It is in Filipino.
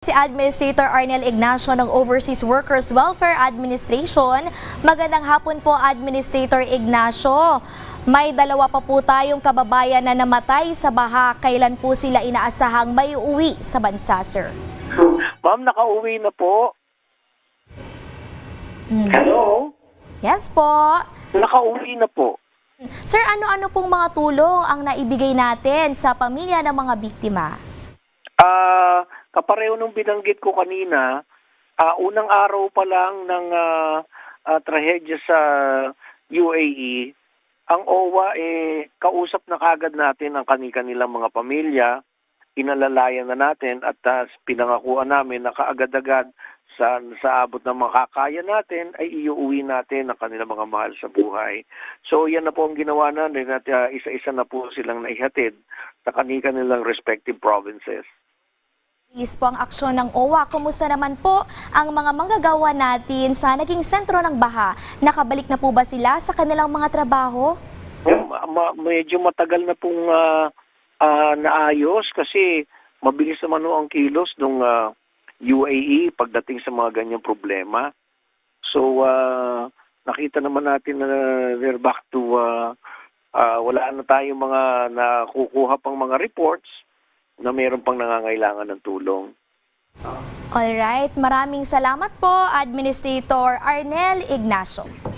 Si Administrator Arnel Ignacio ng Overseas Workers Welfare Administration. Magandang hapon po, Administrator Ignacio. May dalawa pa po tayong kababayan na namatay sa baha. Kailan po sila inaasahang may uwi sa bansa, sir? Ma'am, nakauwi na po. Hmm. Hello? Yes po. Nakauwi na po. Sir, ano-ano pong mga tulong ang naibigay natin sa pamilya ng mga biktima? Ah, kapareho nung binanggit ko kanina, ah, unang araw pa lang ng ah, ah, trahedya sa UAE, ang OWA eh kausap na kagad natin ang kani-kanilang mga pamilya, inalalayan na natin at ah, pinangakuan namin na kaagad-agad sa sa abot ng makakaya natin ay iuwi natin ang kanilang mga mahal sa buhay. So yan na po ang ginawa natin at ah, isa-isa na po silang naihatid sa kani-kanilang respective provinces. Bilis po ang aksyon ng OWA. Kumusta naman po ang mga manggagawa natin sa naging sentro ng baha? Nakabalik na po ba sila sa kanilang mga trabaho? Ma- medyo matagal na pong ah, ah, naayos kasi mabilis naman ho ang kilos ng UAE pagdating sa mga ganyang problema. So, ah, nakita naman natin na they're back to ah, ah, wala na tayong mga nakukuha pang mga reports na mayroon pang nangangailangan ng tulong. Alright, maraming salamat po, Administrator Arnel Ignacio.